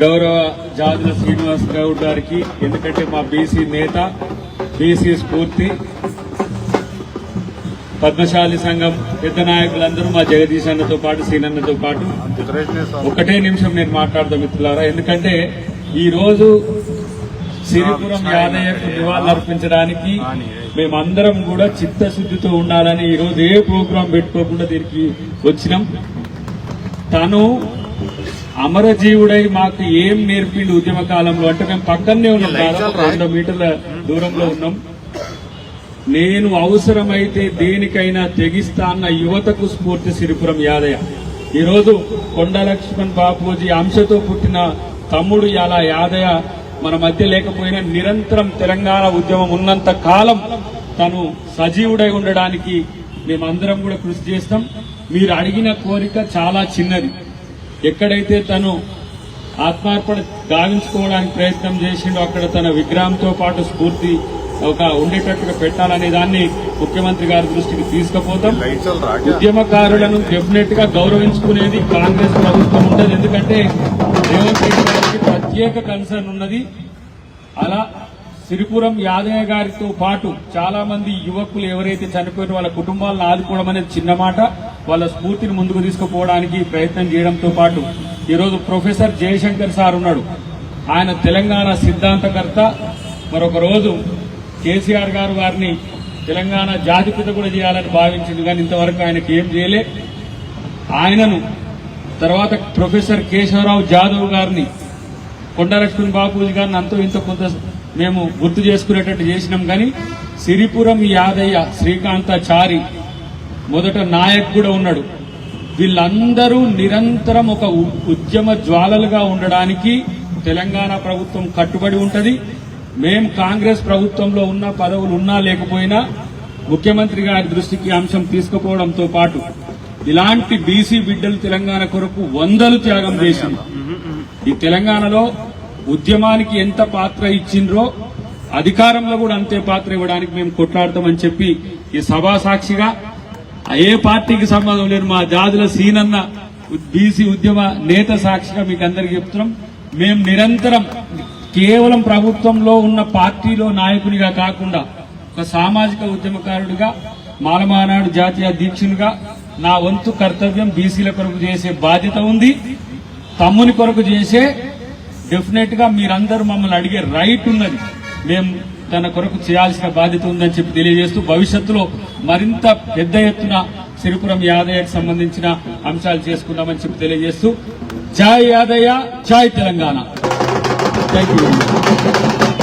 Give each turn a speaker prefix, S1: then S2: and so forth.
S1: గౌరవ జాదుల శ్రీనివాస్ గౌడ్ గారికి ఎందుకంటే మా బీసీ నేత బీసీ స్ఫూర్తి పద్మశాలి సంఘం పెద్ద నాయకులందరూ మా జగదీష్ అన్నతో పాటు సీనన్నతో పాటు. ఒకటే నిమిషం నేను మాట్లాడదాం మిత్రులారా ఎందుకంటే ఈ రోజు సిరిపురం యాదయ్యకు నివాళులర్పించడానికి మేమందరం కూడా చిత్తశుద్ధితో ఉండాలని ఈరోజు ఏ ప్రోగ్రాం పెట్టుకోకుండా దీనికి వచ్చినాం. తను అమరజీవుడై మాకు ఏం నేర్పిండు ఉద్యమ కాలంలో? అంటే మేము పక్కనే ఉన్నాం దాదాపు వంద మీటర్ల దూరంలో ఉన్నాం. నేను అవసరమైతే దేనికైనా తెగిస్తా అన్న యువతకు స్ఫూర్తి సిరిపురం యాదయ్య. ఈరోజు కొండ లక్ష్మణ్ బాపూజీ అంశతో పుట్టిన తమ్ముడు యాల యాదయ్య మన మధ్య లేకపోయినా నిరంతరం తెలంగాణ ఉద్యమం ఉన్నంత కాలం తను సజీవుడై ఉండడానికి మేమందరం కూడా కృషి చేస్తాం. మీరు అడిగిన కోరిక చాలా చిన్నది. ఎక్కడైతే తను ఆత్మార్పణ గావించుకోవడానికి ప్రయత్నం చేసిండో అక్కడ తన విగ్రహంతో పాటు స్ఫూర్తి ఒక ఉండేటట్టుగా పెట్టాలనే దాన్ని ముఖ్యమంత్రి గారి దృష్టికి తీసుకుపోతాం. ఉద్యమకారులను డెఫినెట్గా గౌరవించుకునేది కాంగ్రెస్ ప్రభుత్వం ఉండదు. ఎందుకంటే రేవంత్ రెడ్డి గారికి ప్రత్యేక కన్సర్న్ ఉన్నది. అలా సిరిపురం యాదయ్య గారితో పాటు చాలా మంది యువకులు ఎవరైతే చనిపోయిన వాళ్ళ కుటుంబాలను ఆదుకోవడం అనేది చిన్న మాట. వాళ్ళ స్ఫూర్తిని ముందుకు తీసుకుపోవడానికి ప్రయత్నం చేయడంతో పాటు ఈరోజు ప్రొఫెసర్ జయశంకర్ సార్ ఉన్నాడు. ఆయన తెలంగాణ సిద్ధాంతకర్త. మరొక రోజు కేసీఆర్ గారు వారిని తెలంగాణ జాతిపిత కూడా చేయాలని భావించింది. కానీ ఇంతవరకు ఆయనకి ఏం చేయలే. ఆయనను తర్వాత ప్రొఫెసర్ కేశవరావు జాదవ్ గారిని కొండలక్ష్మణ్ బాపూజీ గారిని అంతో ఇంత కొంత మేము గుర్తు చేసుకునేటట్టు చేసినాం. కానీ సిరిపురం యాదయ్య శ్రీకాంతాచారి మొదట నాయక్ కూడా ఉన్నాడు. వీళ్ళందరూ నిరంతరం ఒక ఉద్యమ జ్వాలలుగా ఉండడానికి తెలంగాణ ప్రభుత్వం కట్టుబడి ఉంటుంది. మేం కాంగ్రెస్ ప్రభుత్వంలో ఉన్న పదవులు ఉన్నా లేకపోయినా ముఖ్యమంత్రి గారి దృష్టికి అంశం తీసుకుపోవడంతో పాటు ఇలాంటి బీసీ బిడ్డలు తెలంగాణ కొరకు వందలు త్యాగం చేసింది. ఈ తెలంగాణలో ఉద్యమానికి ఎంత పాత్ర ఇచ్చిండ్రో అధికారంలో కూడా అంతే పాత్ర ఇవ్వడానికి మేము కొట్లాడతామని చెప్పి ఈ సభా సాక్షిగా ఏ పార్టీకి సంబంధం లేదు. మా జాతుల సీనన్న బీసీ ఉద్యమ నేత సాక్షిగా మీకు అందరికి చెప్తున్నాం. మేము నిరంతరం కేవలం ప్రభుత్వంలో ఉన్న పార్టీలో నాయకునిగా కాకుండా ఒక సామాజిక ఉద్యమకారుడిగా మాలమానాడు జాతీయ అధ్యక్షునిగా నా వంతు కర్తవ్యం బీసీల కొరకు చేసే బాధ్యత ఉంది. తమ్ముని కొరకు చేసే డెఫినెట్గా మీరందరూ మమ్మల్ని అడిగే రైట్ ఉన్నది. మేము తన కొరకు చేయాల్సిన బాధ్యత ఉందని చెప్పి తెలియజేస్తూ భవిష్యత్తులో మరింత పెద్ద ఎత్తున సిరిపురం యాదయ్యకు సంబంధించిన అంశాలు చేసుకున్నామని చెప్పి తెలియజేస్తూ జాయ్ యాదయ్య జాయ్ తెలంగాణ. Thank you